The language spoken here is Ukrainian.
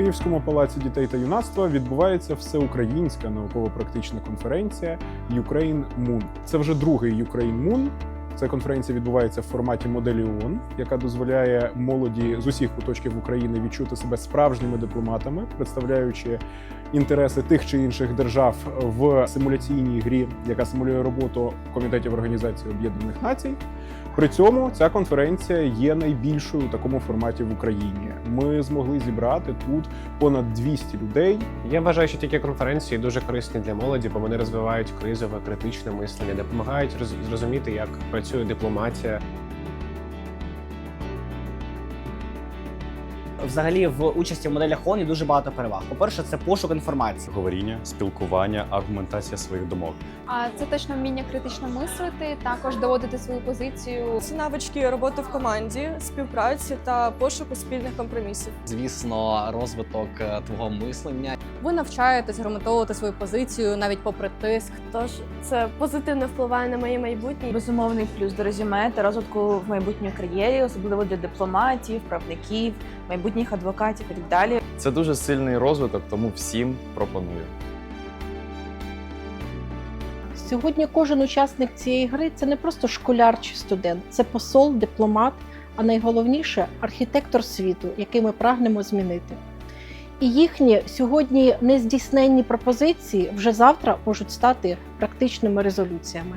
Київському палаці дітей та юнацтва відбувається всеукраїнська науково-практична конференція Ukraine Moon. Це вже другий Ukraine Moon. Ця конференція відбувається в форматі моделі ООН, яка дозволяє молоді з усіх куточків України відчути себе справжніми дипломатами, представляючи інтереси тих чи інших держав в симуляційній грі, яка симулює роботу комітетів Організації Об'єднаних Націй. При цьому ця конференція є найбільшою у такому форматі в Україні. Ми змогли зібрати тут понад 200 людей. Я вважаю, що такі конференції дуже корисні для молоді, бо вони розвивають кризове критичне мислення, допомагають роз- зрозуміти, як працює дипломатія. Взагалі в участі в моделях ООН є дуже багато переваг. По-перше, це пошук інформації. говоріння, спілкування, аргументація своїх думок. А це точно вміння критично мислити, також доводити свою позицію. Це навички роботи в команді, співпраці та пошуку спільних компромісів. звісно, розвиток е, твого мислення. Ви навчаєтесь гарантовувати свою позицію навіть попри тиск. Тож це позитивно впливає на моє майбутнє. Безумовний плюс до резюме та розвитку в майбутній кар'єрі, особливо для дипломатів, правників, майбутніх адвокатів і так далі. Це дуже сильний розвиток, тому всім пропоную. Сьогодні кожен учасник цієї гри це не просто школяр чи студент, це посол, дипломат, а найголовніше архітектор світу, який ми прагнемо змінити. І їхні сьогодні нездійсненні пропозиції вже завтра можуть стати практичними резолюціями.